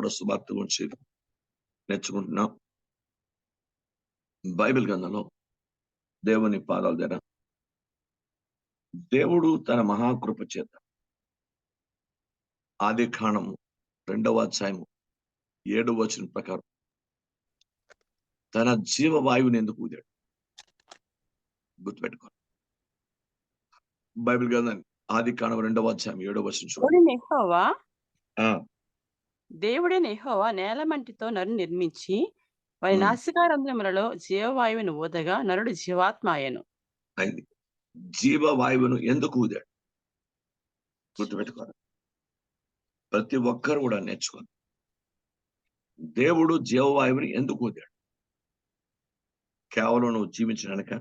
కూడా సువార్త గురించి నేర్చుకుంటున్నాం. బైబిల్ గ్రంథంలో దేవుని పాదాల దగ్గర దేవుడు తన మహాకృప చేత ఆది కాండము రెండవ అధ్యాయము ఏడు వచనం ప్రకారం తన జీవవాయువుని ఎందుకు ఊదాడు? గుర్తుపెట్టుకోండి. బైబిల్ గ్రంథం ఆది కాండం రెండవ అధ్యాయం ఏడవ వచనం చూడండి. దేవుడి నెహోవా ఆ, దేవుడే నెహోవా నేల మంటితో నరు నిర్మించి వారి. నాసికారంధ్రములలో జీవవాయువును ఊదగా నరుడు జీవాత్మ ఆయను అయింది. జీవవాయువును ఎందుకు ఊదాడు? గుర్తుపెట్టుకోవాలి. ప్రతి ఒక్కరు కూడా నేర్చుకోవాలి. దేవుడు జీవవాయువుని ఎందుకు ఊదాడు? కేవలం నువ్వు జీవించడానిక?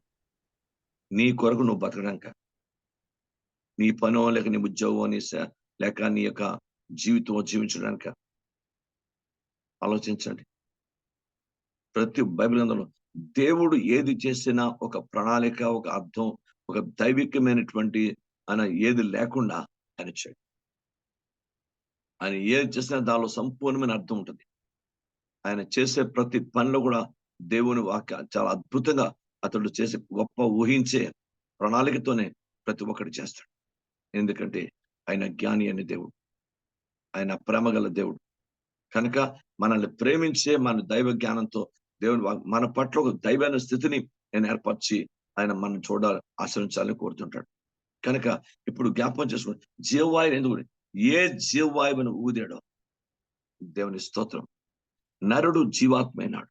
నీ కొరకు నువ్వు బతకడానిక? నీ పనో లేక నీ ఉద్యోగం నీ లేక నీ యొక్క జీవితం జీవించడానిక? ఆలోచించండి. ప్రతి బైబిల్ గ్రంథంలో దేవుడు ఏది చేసినా ఒక ప్రణాళిక ఒక అర్థం ఒక దైవికమైనటువంటి ఆయన ఏది లేకుండా ఆయన చేయడు. ఆయన ఏది చేసినా దానిలో సంపూర్ణమైన అర్థం ఉంటుంది. ఆయన చేసే ప్రతి పనిలో కూడా దేవుని వాక్య చాలా అద్భుతంగా అతడు చేసే గొప్ప ఊహించే ప్రణాళికతోనే ప్రతి ఒక్కటి చేస్తాడు. ఎందుకంటే ఆయన జ్ఞాని అనే దేవుడు. ఆయన ప్రేమగల దేవుడు. కనుక మనల్ని ప్రేమించే మన దైవ జ్ఞానంతో దేవుని మన పట్ల ఒక దైవైన స్థితిని నేను ఏర్పరిచి ఆయన మనం చూడాలి ఆశ్రయించాలని కోరుతుంటాడు. కనుక ఇప్పుడు జ్ఞాపకం చేసుకోండి జీవవాయువు ఎందుకు ఏ జీవవాయువును ఊదాడో దేవుని స్తోత్రం. నరుడు జీవాత్మైనాడు.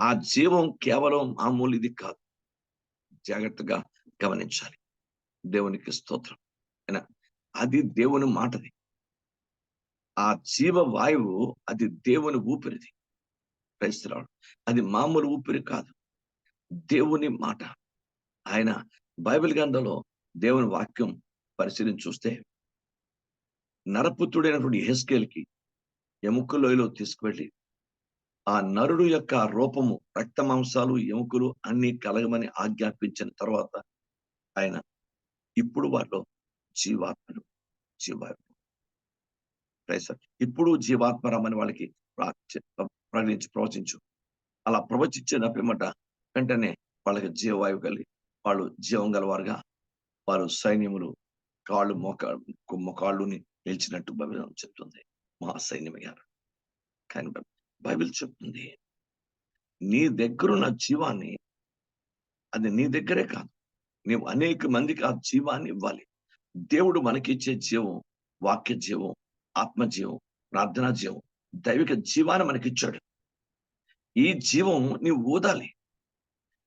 ఆ జీవం కేవలం మామూలు ఇది కాదు. జాగ్రత్తగా గమనించాలి. దేవునికి స్తోత్రం. అయినా అది దేవుని మాటది. ఆ జీవ వాయువు అది దేవుని ఊపిరిది. క్రైస్తరాడు అది మామూలు ఊపిరి కాదు. దేవుని మాట. ఆయన బైబిల్ గ్రంథంలో దేవుని వాక్యం పరిశీలించి చూస్తే నరపుత్రుడైనటువంటి హెస్కేల్కి ఎముక లోయలో తీసుకువెళ్ళి ఆ నరుడు యొక్క రూపము రక్త మాంసాలు ఎముకలు అన్ని కలగమని ఆజ్ఞాపించిన తర్వాత ఆయన ఇప్పుడు వాళ్ళు జీవాత్మలు జీవాత్మ క్రైస్తవ ఇప్పుడు జీవాత్మ రమ్మని వాళ్ళకి ప్రకటించి ప్రవచించు. అలా ప్రవచించిన పిమ్మట వెంటనే వాళ్ళకి జీవవాయువు కలిగి వాళ్ళు జీవం గలవారుగా వారు సైన్యములు కాళ్ళు మోక మొకాళ్ళుని నిలిచినట్టు బైబిల్ చెప్తుంది. మా సైన్యమయ్యారు కానీ బైబిల్ చెప్తుంది నీ దగ్గరున్న జీవాన్ని అది నీ దగ్గరే కాదు. నీవు అనేక మందికి ఆ జీవాన్ని ఇవ్వాలి. దేవుడు మనకిచ్చే జీవం వాక్య జీవం ఆత్మజీవం ప్రార్థనా జీవం దైవిక జీవాన్ని మనకిచ్చాడు. ఈ జీవం నీవు ఊదాలి.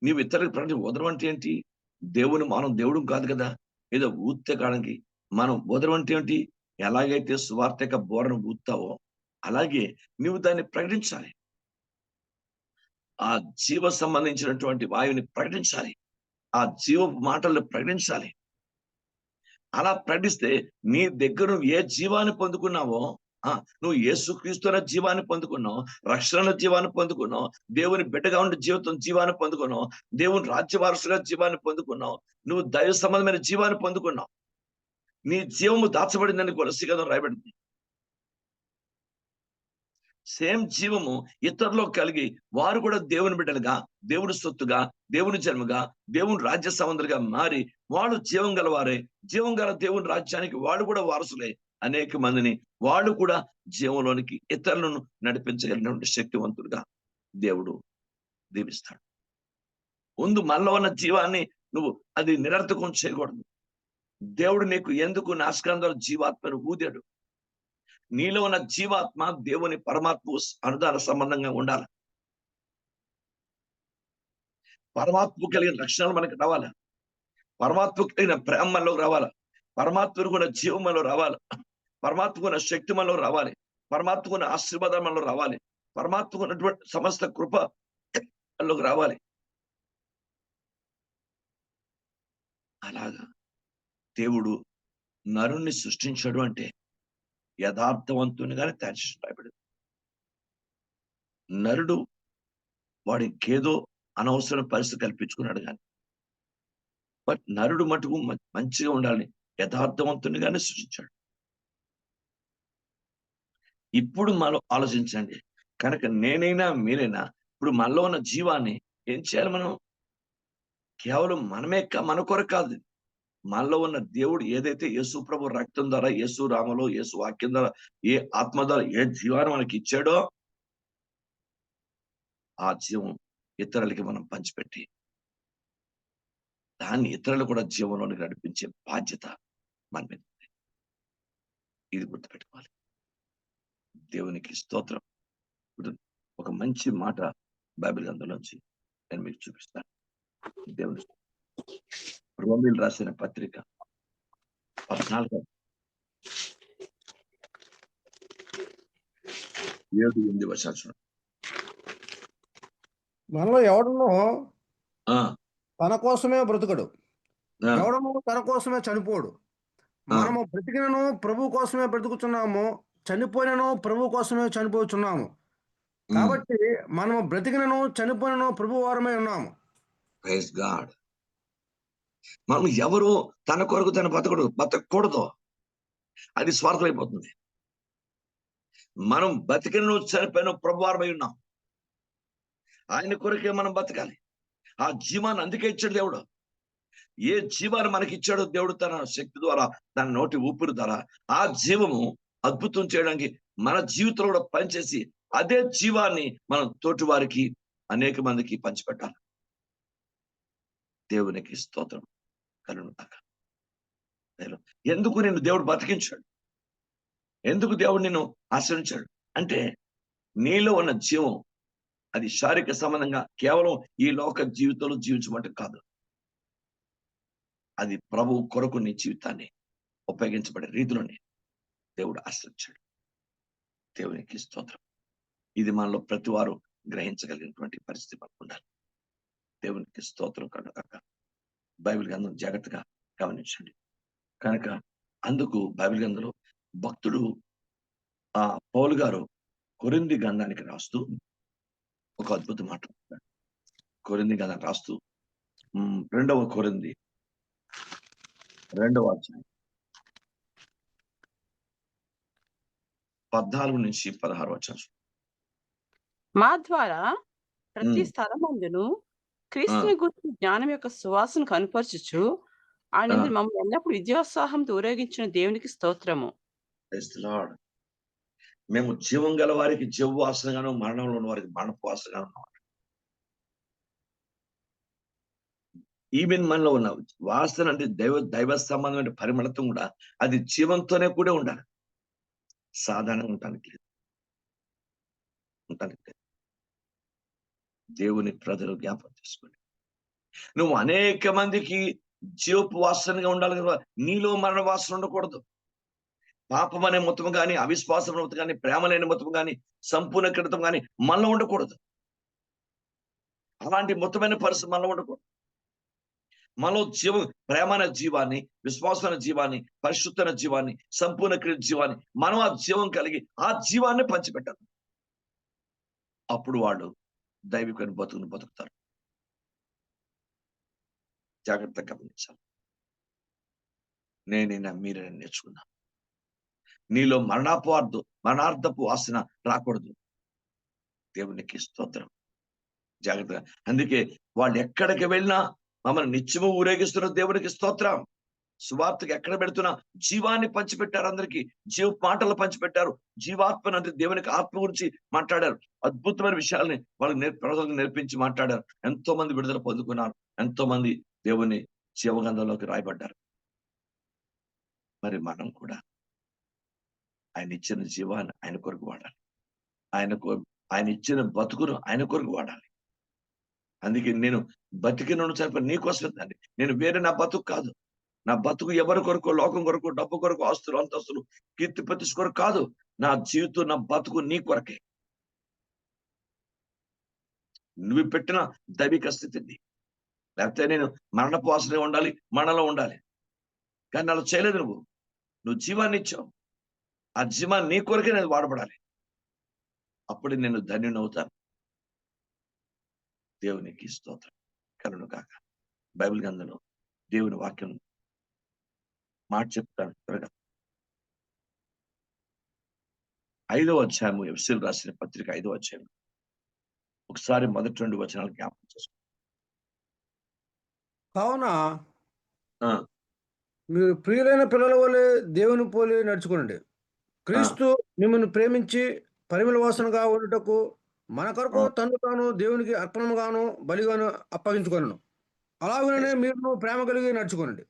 నీవు ఇతరులకు ప్రకటన ఊదడం అంటే ఏంటి? దేవుని మనం దేవుడు కాదు కదా. ఏదో ఊతే కాడానికి మనం ఊదడం అంటే ఏంటి? ఎలాగైతే స్వార్థక బోరను ఊత్తావో అలాగే నీవు దాన్ని ప్రకటించాలి. ఆ జీవ సంబంధించినటువంటి వాయువుని ప్రకటించాలి. ఆ జీవ మాటలను ప్రకటించాలి. అలా ప్రకటిస్తే నీ దగ్గర నువ్వు ఏ జీవాన్ని పొందుకున్నావో ఆ నువ్వు యేసుక్రీస్తున్న జీవాన్ని పొందుకున్నావు రక్షణ జీవాన్ని పొందుకున్నావు దేవుని బిడ్డగా ఉండే జీవితం జీవాన్ని పొందుకున్నావు దేవుని రాజ్యవారసుగా జీవాన్ని పొందుకున్నావు నువ్వు దైవ సంబంధమైన జీవాన్ని పొందుకున్నావు. నీ జీవము దాచబడిందని కొలసిగతం రాయబడింది. సేమ్ జీవము ఇతరులో కలిగి వారు కూడా దేవుని బిడ్డలుగా దేవుని సొత్తుగా దేవుని జన్మగా దేవుని రాజ్య సంబంధులుగా మారి వాళ్ళు జీవం గలవారే. జీవం గల దేవుని రాజ్యానికి వాళ్ళు కూడా వారసులే. అనేక మందిని వాళ్ళు కూడా జీవంలోనికి ఇతరులను నడిపించగలిగినటువంటి శక్తివంతుడుగా దేవుడు దీవిస్తాడు. ముందు మనలో ఉన్న జీవాన్ని నువ్వు అది నిరర్థకం చేయకూడదు. దేవుడు నీకు ఎందుకు నాశకంలో జీవాత్మను ఊదాడు? నీలో ఉన్న జీవాత్మ దేవుని పరమాత్మ అనుదాన సంబంధంగా ఉండాలి. పరమాత్మ కలిగిన లక్షణాలు మనకి రావాలా పరమాత్మకైన కలిగిన ప్రేమ మనలో రావాలా. పరమాత్మకు ఉన్న జీవం మనలో రావాలి. పరమాత్మకున్న శక్తి మనలో రావాలి. పరమాత్మకున్న ఆశీర్వాదం మనలో రావాలి. పరమాత్మకున్నటువంటి సమస్త కృప మనలోకి రావాలి. అలాగా దేవుడు నరుణ్ణి సృష్టించడు అంటే యథార్థవంతునిగానే తయారు చేసి రాయబడింది. నరుడు వాడికేదో అనవసరం పరిస్థితి కల్పించుకున్నాడు కానీ బట్ నరుడు మటుకు మంచిగా ఉండాలని యథార్థవంతునిగానే సృష్టించాడు ఇప్పుడు మనం ఆలోచించండి. కనుక నేనైనా మీరైనా ఇప్పుడు మనలో ఉన్న జీవాన్ని ఏం చేయాలి మనం? కేవలం మనమే కా- మన కొరకు కాదు. మనలో ఉన్న దేవుడు ఏదైతే యేసు ప్రభు రక్తం ద్వారా యేసు రామలో యేసు వాక్యం ద్వారా ఏ ఆత్మ ద్వారా ఏ జీవాన్ని మనకి ఇచ్చాడో ఆ జీవం ఇతరులకి మనం పంచిపెట్టి దాన్ని ఇతరులు కూడా జీవంలోనికి నడిపించే బాధ్యత మన మీద. ఇది గుర్తుపెట్టుకోవాలి. దేవునికి స్తోత్రం. ఇప్పుడు ఒక మంచి మాట బైబిల్ గ్రంథంలోంచి నేను మీకు చూపిస్తాను. దేవుని రోమిల్ రాసిన పత్రిక పద్నాలుగు. ఏడు ఎనిమిది వర్షాలు మనలో ఎవడనో తన కోసమే బ్రతుకడు. ఆ, ఎవడనో తన కోసమే చనిపోడు. మనము బ్రతికినను ప్రభు కోసమే బ్రతుకుతున్నాము చనిపోయినను ప్రభు కోసమే చనిపోతున్నాము కాబట్టి మనము బ్రతికినను చనిపోయినను ప్రభు వారమే ఉన్నాము. గాడ్ మనం ఎవరు తన కొరకు తన బతకడు బతకూడదు అది స్వార్థం అయిపోతుంది మనం బతికిన చనిపోయిన ప్రభువారమై ఉన్నాం. ఆయన కొరకే మనం బతకాలి. ఆ జీవాన్ని అందుకే ఇచ్చాడు దేవుడు. ఏ జీవాన్ని మనకి ఇచ్చాడో దేవుడు తన శక్తి ద్వారా తన నోటి ఊపిరి ద్వారా ఆ జీవము అద్భుతం చేయడానికి మన జీవితంలో కూడా పనిచేసి అదే జీవాన్ని మనం తోటి వారికి అనేక మందికి పంచిపెట్టాలి. దేవునికి స్తోత్రం. కలును ఎందుకు నిన్ను దేవుడు బతికించాడు? ఎందుకు దేవుడు నిన్ను ఆశ్రయించాడు? అంటే నీలో ఉన్న జీవం అది శారీరక సంబంధంగా కేవలం ఈ లోక జీవితంలో జీవించమంటే కాదు. అది ప్రభు కొరకు నీ జీవితాన్ని ఉపయోగించబడే రీతిలోనే దేవుడు ఆశ్రయించాడు. దేవునికి స్తోత్రం. ఇది మనలో ప్రతి వారు గ్రహించగలిగినటువంటి పరిస్థితి మనకు ఉండాలి. దేవునికి స్తోత్రం కనుక. బైబిల్ గ్రంథం జాగ్రత్తగా గమనించండి. కనుక అందుకు బైబిల్ గ్రంథంలో భక్తుడు ఆ పౌలు గారు కొరింది గంధానికి రాస్తూ ఒక అద్భుత మాట. కొరింది గ్రంథం రాస్తూ. రెండవ కొరింది. రెండవ అధ్యాయం. పద్నాలుగు నుంచి పదహారు వచ్చారు మా ద్వారా ప్రతి. స్థలమందును క్రీస్తుని గురించి జ్ఞానం యొక్క సువాసన కనుపరచుచు ఆయన. మమ్మల్ని ఎల్లప్పుడు విద్యోత్సాహంతో ఊరేగించిన దేవునికి స్తోత్రము. మేము జీవం గల వారికి జీవ వాసనగాను మరణంలో ఉన్న వారికి మరణపు వాసనగాను ఉన్నాం. ఈవెన్ మనలో ఉన్న వాసన అంటే దైవ దైవ సంబంధమైన పరిమళతం కూడా అది జీవంతోనే కూడా ఉండాలి. సాధారణంగా ఉండటానికి లేదు. ఉండటానికి లేదు. దేవుని ప్రజలు జ్ఞాపకం చేసుకోండి. నువ్వు అనేక మందికి జీవపు వాసనగా ఉండాలి కదా నీలో మరణ వాసన ఉండకూడదు. పాపం అనే మొత్తం కానీ అవిశ్వాసం మొత్తం కానీ ప్రేమ లేని మొత్తం కానీ సంపూర్ణ కృతం కానీ మనలో ఉండకూడదు. అలాంటి మొత్తమైన పరిస్థితి మనలో ఉండకూడదు. మనలో జీవం ప్రేమ అనే జీవాన్ని విశ్వాసం జీవాన్ని పరిశుద్ధమైన జీవాన్ని సంపూర్ణ క్రియ జీవాన్ని మనం ఆ జీవం కలిగి ఆ జీవాన్ని పంచిపెట్టాలి. అప్పుడు వాళ్ళు దైవికమైన బతుకును బతుకుతారు. జాగ్రత్తగా గమనించాలి. నేనైనా మీరైనా నేర్చుకున్నా. నీలో మరణాపార్థు మరణార్థపు వాసన రాకూడదు. దేవునికి స్తోత్రం. జాగ్రత్తగా. అందుకే వాళ్ళు ఎక్కడికి వెళ్ళినా మమ్మల్ని నిత్యము ఊరేగిస్తున్న దేవునికి స్తోత్రం. సువార్తకి ఎక్కడ పెడుతున్నా జీవాన్ని పంచిపెట్టారు అందరికి. జీవ మాటలు పంచిపెట్టారు. జీవాత్మను అంటే దేవునికి ఆత్మ గురించి మాట్లాడారు. అద్భుతమైన విషయాల్ని వాళ్ళకి నేర్ ప్రజలకు నేర్పించి మాట్లాడారు. ఎంతో మంది విడుదల పొందుకున్నారు. ఎంతో మంది దేవుని జీవగంధంలోకి రాయబడ్డారు. మరి మనం కూడా ఆయన ఇచ్చిన జీవాన్ని ఆయన కొరకు వాడాలి. ఆయన ఆయన ఇచ్చిన బతుకును ఆయన కొరకు వాడాలి. అందుకే నేను బతికినను చనిపోయి నీ కోసమే నేను వేరే నా బతుకు కాదు. నా బతుకు ఎవరి కొరకు లోకం కొరకు డబ్బు కొరకు ఆస్తులు అంతస్తులు కీర్తి ప్రతిష్ఠ కొరకు కాదు. నా జీవితం నా బతుకు నీ కొరకే. నువ్వు పెట్టిన దైవిక స్థితిని లేకపోతే నేను మరణపు ఆశనే ఉండాలి మరణలో ఉండాలి. కానీ అలా చేయలేదు నువ్వు. నువ్వు జీవాన్ని ఇచ్చావు. ఆ జీవాన్ని నీ కొరకే నేను వాడబడాలి. అప్పుడు నేను ధన్యునవుతాను. దేవునికి స్తోత్రం. కలను కాక బైబిల్ గ్రంథంలో దేవుని వాక్యం మాట చెప్తాను త్వరగా. ఐదవ అధ్యాయము ఎఫ్సిల్ రాసిన పత్రిక ఐదవ అధ్యాయం. ఒకసారి మొదటి రెండు వచనాలు జ్ఞాపకం చేసుకో. కావున ఆ. మీరు ప్రియులైన పిల్లల వలె దేవుని పోలి నడుచుకోండి క్రీస్తు మిమ్మల్ని ప్రేమించి పరిమళ వాసనగా ఉండుటకు మన కొరకు. తను తాను దేవునికి అర్పణముగాను బలిగాను అప్పగించుకొనను. అలాగనే మీరు ప్రేమ కలిగి నడుచుకోనండి.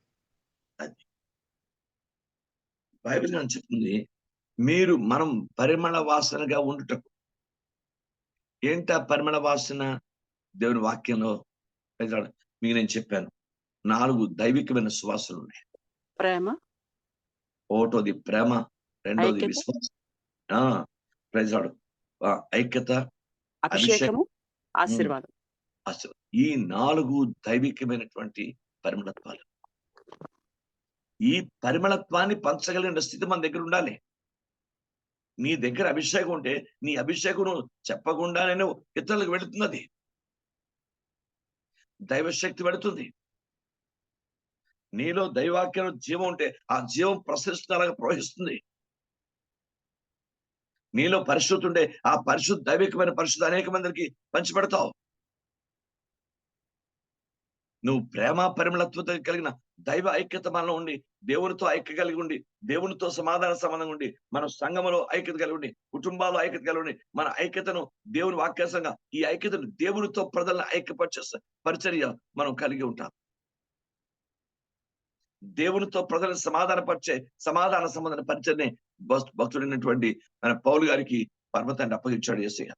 బైబిల్ అని చెప్తుంది మీరు మనం పరిమళ వాసనగా ఉండుటకు. ఏంటా పరిమళ వాసన? దేవుని వాక్యంలో మీకు నేను చెప్పాను నాలుగు దైవికమైన సువాసనలు ఉన్నాయి ప్రేమ. ఒకటోది ప్రేమ రెండోది ఐక్యత. విశ్వాసం ఆ, ఐక్యత అభిషేకము ఆశీర్వాదం. ఈ నాలుగు దైవికమైనటువంటి పరిమళత్వాలు. ఈ పరిమళత్వాన్ని పంచగలిగిన స్థితి మన దగ్గర ఉండాలి. నీ దగ్గర అభిషేకం ఉంటే నీ అభిషేకం నువ్వు చెప్పకుండానే నువ్వు ఇతరులకు వెళుతున్నది. దైవశక్తి వెళుతుంది. నీలో దైవాక్యం జీవం ఉంటే ఆ జీవం ప్రసరిస్తున్నలాగా ప్రవహిస్తుంది. నీలో పరిశుద్ధి ఉంటే ఆ పరిశుద్ధ దైవికమైన పరిశుద్ధి అనేక మందికి పంచిపెడతావు. నువ్వు ప్రేమ పరిమళత్వత కలిగిన దైవ ఐక్యత మనలో ఉండి దేవునితో ఐక్య కలిగి ఉండి దేవునితో సమాధాన సంబంధం ఉండి మన సంఘములో ఐక్యత కలిగి ఉండి కుటుంబాల్లో ఐక్యత కలిగి ఉండి మన ఐక్యతను దేవుని వాక్యాసంగా ఈ ఐక్యతను దేవునితో ప్రజలను ఐక్యపరిచే పరిచర్య మనం కలిగి ఉంటాం. దేవునితో ప్రజలను సమాధానపరిచే సమాధాన సంబంధన పరిచయని భక్తుడైనటువంటి మన పౌలు గారికి పర్వతాన్ని అప్పగించాడు ఏసయ్య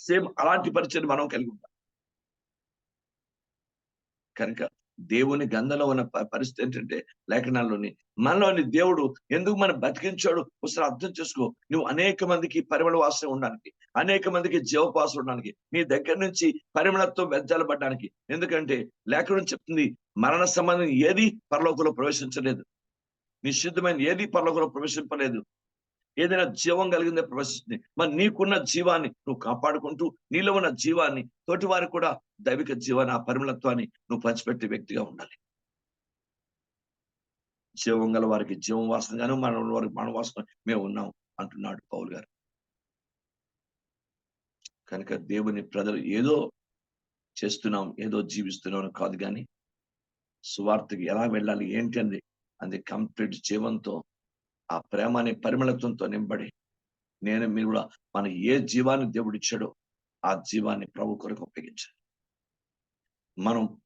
సేమ్ అలాంటి పరిచయం మనం కలిగి ఉంటాం కనుక దేవుని గంధంలో ఉన్న పరిస్థితి ఏంటంటే లేఖనాల్లోని మనలోని దేవుడు ఎందుకు మనం బతికించాడు? ఒకసారి అర్థం చేసుకో. నువ్వు అనేక మందికి పరిమళ వాసన ఉండడానికి అనేక మందికి జీవపాసన ఉండడానికి నీ దగ్గర నుంచి పరిమళత్వం వెజ్జాలబడ్డానికి ఎందుకంటే లేఖనం చెప్తుంది మరణ సంబంధం ఏది పరలోకంలో ప్రవేశించలేదు. నిషిద్ధమైన ఏది పరలోకంలో ప్రవేశింపలేదు. ఏదైనా జీవం కలిగిందే ప్రవేశిస్తుంది. మరి నీకున్న జీవాన్ని నువ్వు కాపాడుకుంటూ నీలో ఉన్న జీవాన్ని తోటి వారికి కూడా దైవిక జీవాన్ని ఆ పరిమళత్వాన్ని నువ్వు పంచిపెట్టే వ్యక్తిగా ఉండాలి. జీవం గల వారికి జీవం వాసనగాను మన వారికి మన వాసన మేము ఉన్నాం అంటున్నాడు పౌల్ గారు. కనుక దేవుని ప్రజలు ఏదో చేస్తున్నాం ఏదో జీవిస్తున్నాం కాదు కానీ సువార్తకి ఎలా వెళ్ళాలి ఏంటి అంది అది కంప్లీట్ జీవంతో ఆ ప్రేమ అనే పరిమళత్వంతో నింబడి నేను మీరు కూడా మన ఏ జీవాన్ని దేవుడు ఇచ్చాడో ఆ జీవాన్ని ప్రభు కొరకు ఉపయోగించాలి. మనం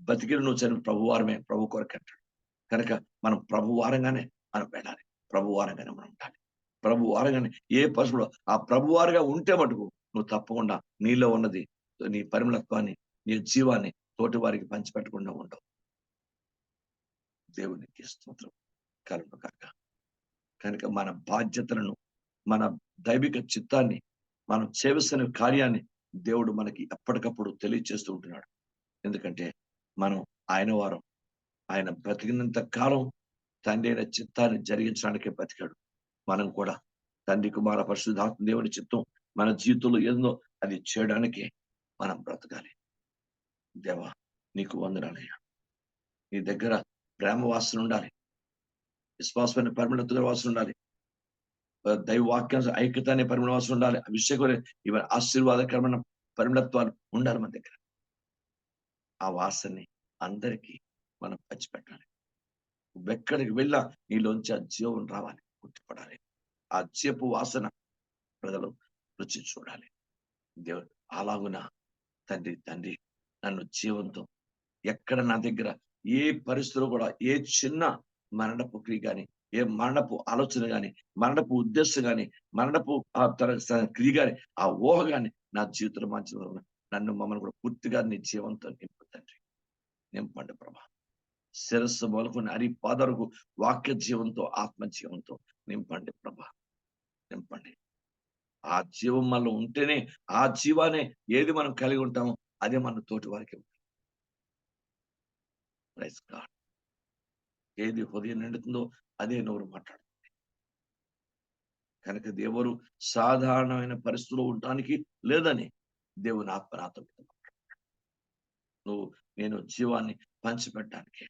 బతికిన నువ్వు చని ప్రభువారమే ప్రభు కొరకు అంటాడు. కనుక మనం ప్రభువారంగానే మనం వెళ్ళాలి. ప్రభువారంగానే మనం ఉండాలి. ప్రభువారంగానే ఏ పశువులో ఆ ప్రభువారుగా ఉంటే మటుకు నువ్వు తప్పకుండా నీలో ఉన్నది నీ పరిమళత్వాన్ని నీ జీవాన్ని తోటి వారికి పంచిపెట్టకుండా ఉండవు. దేవునికి స్తోత్రం. కలుగు కాక కనుక మన బాధ్యతలను మన దైవిక చిత్తాన్ని మనం చేయవలసిన కార్యాన్ని దేవుడు మనకి ఎప్పటికప్పుడు తెలియచేస్తూ ఉంటున్నాడు. ఎందుకంటే మనం ఆయన వారం ఆయన బ్రతికినంత కాలం తండ్రి అయిన చిత్తాన్ని జరిగించడానికే బ్రతికాడు. మనం కూడా తండ్రి కుమార పరిశుద్ధాత్మ దేవుని చిత్తం మన జీవితంలో ఏందో అది చేయడానికే మనం బ్రతకాలి. దేవా నీకు వందనాలయ్యా నీ దగ్గర ప్రేమ వాసన ఉండాలి. విశ్వాసమైన పరిమళతుగా వాసన ఉండాలి. దైవ వాక్యం ఐక్యత అనే పరిమళ వాసన ఉండాలి. అభిషేకం ఇవన్నీ ఆశీర్వాదకరమైన పరిమళత్వాలు ఉండాలి మన దగ్గర. ఆ వాసనని అందరికీ మనం పంచిపెట్టాలి. ఎక్కడికి వెళ్ళా నీలోంచి ఆ జీవం రావాలి గుర్తుపడాలి ఆ జీపు వాసన ప్రజలు రుచి చూడాలి. దేవుడు అలాగున తండ్రి తండ్రి నన్ను జీవంతో ఎక్కడ నా దగ్గర ఏ పరిస్థితులు కూడా ఏ చిన్న మరణపు క్రియ కానీ ఏ మరణపు ఆలోచన కానీ మరణపు ఉద్దేశం కానీ మరణపు ఆ తన క్రియ కానీ ఆ ఊహ కానీ నా జీవితంలో మంచి నన్ను మమ్మల్ని కూడా పూర్తిగా నీ జీవంతో నింపు తండ్రి. నింపండి ప్రభా. శిరస్సు మొదలుకొని అరి పాదరకు వాక్య జీవంతో ఆత్మ జీవంతో నింపండి ప్రభా. నింపండి. ఆ జీవం మనలో ఉంటేనే ఆ జీవానే ఏది మనం కలిగి ఉంటామో అదే మన తోటి వారికి. ఉంటుంది ఏది హృదయం నిండుతుందో అదే నోరు మాట్లాడుతుంది. కనుక దేవుడు సాధారణమైన పరిస్థితిలో ఉండటానికి లేదని దేవుని ఆత్మ నాతో నువ్వు నేను జీవాన్ని పంచిపెట్టడానికి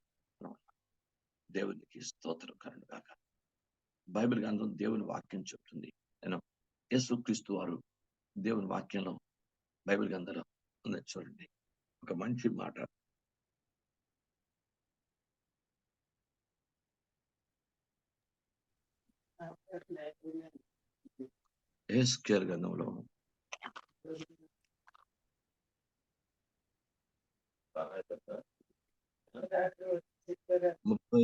దేవునికి స్తోత్రం కరుణ కాక బైబిల్ గ్రంథం దేవుని వాక్యం చెప్తుంది. నేను యేసుక్రీస్తు వారు దేవుని వాక్యంలో బైబిల్ గ్రంథంలో చూడండి. ఒక మంచి మాట ఎస్కేర్ గ్రంథంలో ముప్పై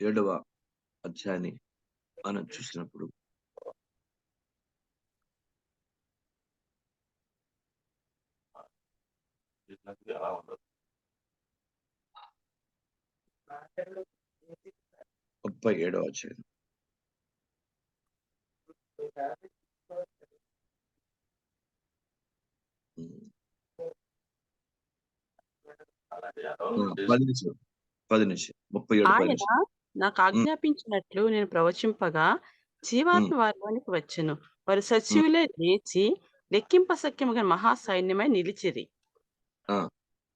ఏడవ అధ్యాయాన్ని మనం చూసినప్పుడు ముప్పై ఏడవ అధ్యాయం ఉమ్. ఉమ్, పది నిమిషం పది నిమిషం ముప్పై ఏడు పది ఆయన నాకు ఆజ్ఞాపించినట్లు నేను ప్రవచింపగా జీవాత్మ వారిలోనికి వచ్చెను. వారు సచివులే లేచి లెక్కింప సఖ్యముగా మహా సైన్యమై నిలిచిరి. ఆ.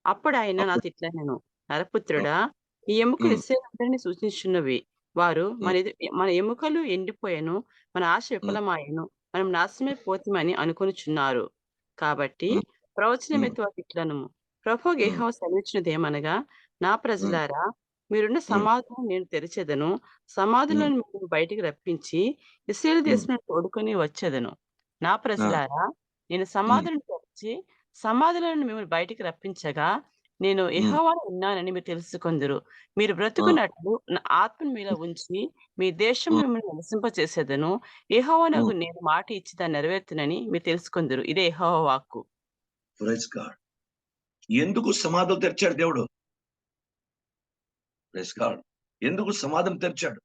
అప్పుడు ఆయన నాతో ఇట్లా నేను నరపుత్రుడా ఈ ఎముకలు ఉమ్. ఇస్రాయేలందరినీ సూచించున్నవి వారు మన ఎదు- మన ఎముకలు ఎండిపోయాను. మన ఆశ విఫలమాయను. మనం నాశనమే పోతామని అనుకొనుచున్నారు. కాబట్టి ఉమ్. ప్రవచనం ఉమ్. ఎత్తు వారికి ఇట్లను ప్రభు గేహవ సెలవిచ్చినది ఏమనగా నా ప్రజలారా మీరున్న సమాధులను నేను తెరిచెదను. సమాధులను మీరు బయటికి రప్పించి ఇస్రాయేల్ దేశం తోడుకొని వచ్చేదను. నా ప్రజలారా నేను సమాధులను తెరిచి సమాధులను మిమ్మల్ని బయటికి రప్పించగా నేను యెహోవాను ఉన్నానని మీరు తెలుసుకొందురు. మీరు బ్రతుకున్నట్లు నా ఆత్మను మీలో ఉంచి మీ దేశం. మిమ్మల్ని నివసింపచేసేదను యెహోవానకు నేను మాట ఇచ్చి దాన్ని నెరవేర్తునని మీరు తెలుసుకొందురు. ఇదే యెహోవా వాక్కు. ఎందుకు సమాధులు తెరిచాడు దేవుడు? ఎందుకు సమాధం తెరిచాడు?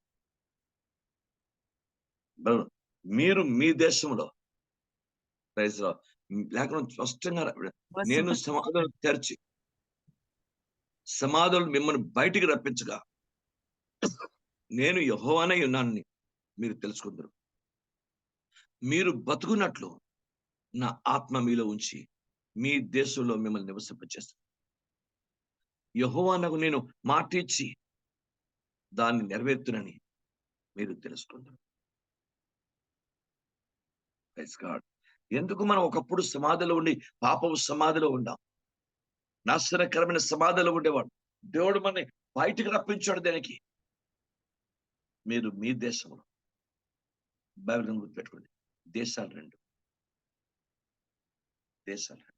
మీరు మీ దేశంలో లేఖనం స్పష్టంగా నేను సమాధులు తెరిచి సమాధులు మిమ్మల్ని బయటికి రప్పించగా నేను యహోవానై ఉన్నానని మీరు తెలుసుకుందరు. మీరు బతుకున్నట్లు నా ఆత్మ మీలో ఉంచి మీ దేశంలో మిమ్మల్ని నివసింపచేస్తాను యహోవానకు నేను మాట ఇచ్చి దాన్ని నెరవేర్తునని మీరు తెలుసుకుంటారు ఎందుకు మనం ఒకప్పుడు సమాధిలో ఉండి పాపపు సమాధిలో ఉండాం? నాశనకరమైన సమాధిలో ఉండేవాడు. దేవుడు మనని బయటికి రప్పించాడు దానికి. మీరు మీ దేశంలో బైబిల్ గుర్తుపెట్టుకోండి. దేశాలు రెండు. దేశాలు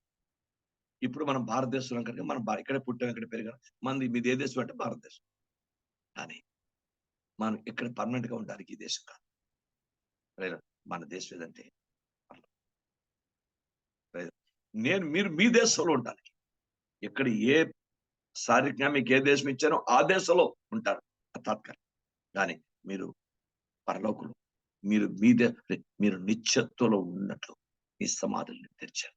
ఇప్పుడు మనం భారతదేశంలో కనుక మనం ఇక్కడే పుట్టాం ఇక్కడ పెరిగాం మనది మీది ఏ దేశం అంటే భారతదేశం. కానీ మనం ఇక్కడ పర్మనెంట్గా ఉండడానికి ఈ దేశం కాదు. మన దేశం ఏదంటే నేను మీరు మీ దేశంలో ఉండడానికి ఇక్కడ ఏ శారీరకంగా మీకు ఏ దేశం ఇచ్చానో ఆ దేశంలో ఉంటారు. తాత్కాలిక. కానీ మీరు పరలోకులు మీరు మీ దే మీరు నిత్యత్వంలో ఉన్నట్లు మీ సమాధుల్ని తెరిచారు.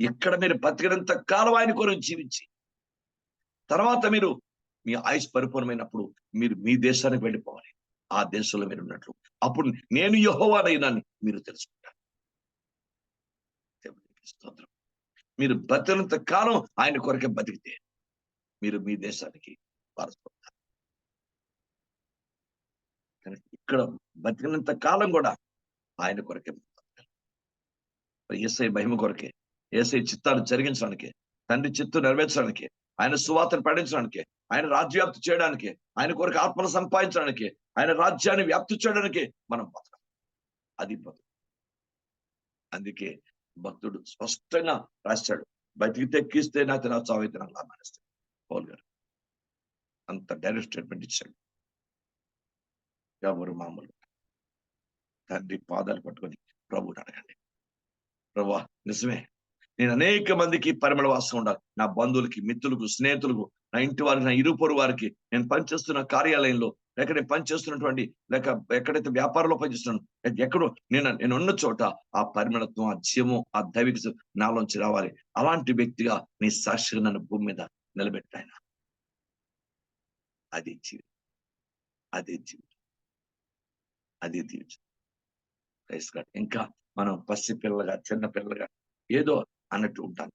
ఇక్కడ మీరు బతికినంత కాలం ఆయన కొరకు జీవించి. తర్వాత మీరు మీ ఆయుష్ పరిపూర్ణమైనప్పుడు మీరు మీ దేశానికి వెళ్ళిపోవాలి. ఆ దేశంలో మీరు ఉన్నట్లు. అప్పుడు నేను యహోవానైనాన్ని మీరు తెలుసుకుంటారు. స్తోత్రం. మీరు బతికినంత కాలం ఆయన కొరకే బతికితే మీరు మీ దేశానికి వారసుకుంటారు ఇక్కడ బతికినంత కాలం కూడా ఆయన కొరకే ఎస్ఐ మహిమ కొరకే ఏసై చిత్తాలు జరిగించడానికి తండ్రి చిత్తు నెరవేర్చడానికి ఆయన సువార్తను పడించడానికి ఆయన రాజ్యవ్యాప్తి చేయడానికి ఆయన కొరకు ఆత్మను సంపాదించడానికి ఆయన రాజ్యాన్ని వ్యాప్తి చేయడానికి మనం బతకం. అది బతుకు. అందుకే భక్తుడు స్పష్టంగా రాశాడు బతికితే ఎక్కిస్తే నాకు తిన చావైతే నాకు లాభానిస్తాడు పౌల్ గారు. అంత డైరెక్ట్ స్టేట్మెంట్ ఇచ్చాడు. ఎవరు మామూలు తండ్రి పాదాలు పట్టుకొని ప్రభుని అడగండి. ప్రభా నిజమే నేను అనేక మందికి పరిమళ వాసం ఉండాలి. నా బంధువులకి మిత్రులకు స్నేహితులకు నా ఇంటి వారికి నా ఇరుపొరు వారికి నేను పనిచేస్తున్న కార్యాలయంలో లేక నేను పనిచేస్తున్నటువంటి లేక ఎక్కడైతే వ్యాపారంలో పనిచేస్తున్నాను ఎక్కడో నేను నేను ఉన్న చోట ఆ పరిమళత్వం ఆ జీవం ఆ దైవిక నాలోంచి రావాలి. అలాంటి వ్యక్తిగా నీ సాక్షిగా నన్ను భూమి మీద నిలబెట్టాయన అది జీవితం. అదే జీవితం. అదే జీవితం. ఇంకా మనం పసి పిల్లగా చిన్న పిల్లగా ఏదో అన్నట్టు ఉంటాం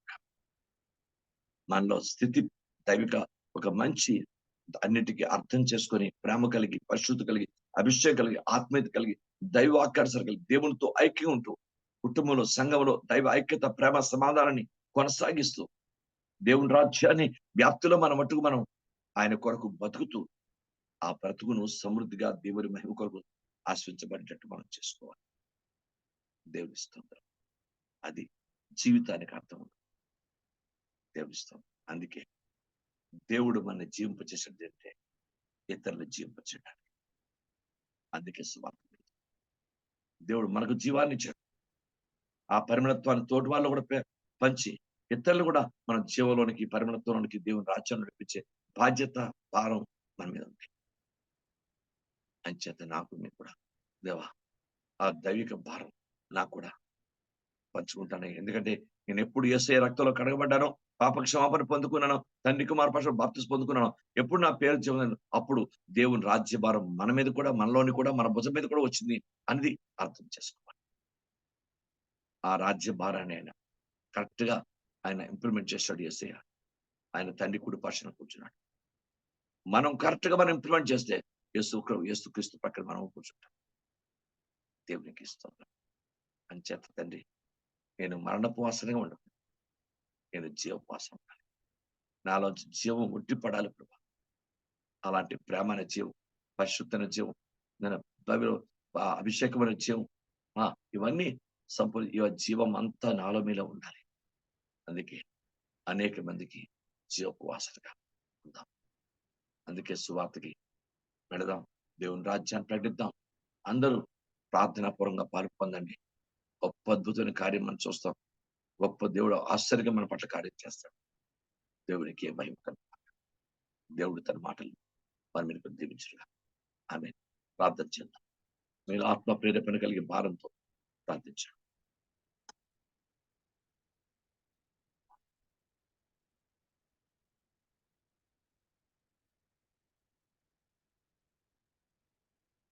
మనలో స్థితి దైవిక ఒక మంచి అన్నిటికీ అర్థం చేసుకొని ప్రేమ కలిగి పరిశుద్ధి కలిగి అభిషేకం కలిగి ఆత్మీయత కలిగి దైవ ఆకర్షణ కలిగి దేవునితో ఐక్యం ఉంటూ కుటుంబంలో సంఘంలో దైవ ఐక్యత ప్రేమ సమాధానాన్ని కొనసాగిస్తూ దేవుని రాజ్యాన్ని వ్యాప్తిలో మన మట్టుకు మనం ఆయన కొరకు బతుకుతూ ఆ బ్రతుకును సమృద్ధిగా దేవుని మహిమ కొరకు ఆశ్వించబడేటట్టు మనం చేసుకోవాలి. దేవుని స్తోత్రం. అది జీవితానికి అర్థం దేవిస్తాం అందుకే దేవుడు మన జీవింపచేసేది అంటే ఇతరులు జీవింపచేయడానికి. అందుకే సువార్త. దేవుడు మనకు జీవాన్ని ఇచ్చాడు. ఆ పరిమళత్వాన్ని తోటి వాళ్ళు కూడా పంచి ఇతరులు కూడా మన జీవంలోనికి పరిమళత్వంలోనికి దేవుని రాజ్యాన్ని నడిపించే బాధ్యత భారం మన మీద ఉంది. అంచేత నాకు మీకు కూడా దేవా ఆ దైవిక భారం నాకు కూడా పంచుకుంటాను. ఎందుకంటే నేను ఎప్పుడు ఏసే రక్తంలో కడగబడ్డాను పాప క్షమాపణ పొందుకున్నాను తండ్రి కుమార్ పక్ష బాప్తిస్ పొందుకున్నాను ఎప్పుడు నా పేరు జీవన అప్పుడు దేవుని రాజ్య భారం మన మీద కూడా మనలోని కూడా మన భుజం మీద కూడా వచ్చింది అనేది అర్థం చేసుకోవాలి. ఆ రాజ్యభారాన్ని ఆయన కరెక్ట్గా ఆయన ఇంప్లిమెంట్ చేస్తాడు ఏసయ్య. ఆయన తండ్రి కుడి పక్షాన కూర్చున్నాడు. మనం కరెక్ట్గా మనం ఇంప్లిమెంట్ చేస్తే యేసు యేసు క్రీస్తు పక్కన మనం కూర్చుంటాం. దేవునికి ఇస్తాం అంచేత తండ్రి నేను మరణపు వాసనగా ఉండను నేను జీవోపాసన ఉండాలి. నాలో జీవం ఉట్టిపడాలి ప్రభా. అలాంటి ప్రేమైన జీవం పరిశుద్ధమైన జీవం నేను బైబిల్ అభిషేకమైన జీవం ఇవన్నీ సంపూర్ణ ఇవ జీవం అంతా నాలో మీద ఉండాలి. అందుకే అనేక మందికి జీవోపవాసనగా ఉందాం. అందుకే సువార్తకి పెడదాం దేవుని రాజ్యాన్ని ప్రకటిద్దాం. అందరూ ప్రార్థనాపూర్వంగా పాల్పొందండి గొప్ప అద్భుతమైన కార్యం మనం చూస్తాం. గొప్ప దేవుడు ఆశ్చర్యంగా మన పట్ల కార్యం చేస్తాడు. దేవునికి ఏ మహిమ కలుగుగాక. దేవుడు తన మాటలు మన మీద దీవించుగా ఆమె ప్రార్థన చేద్దాం. మీరు ఆత్మ ప్రేరేపణ కలిగే భారంతో ప్రార్థించాడు.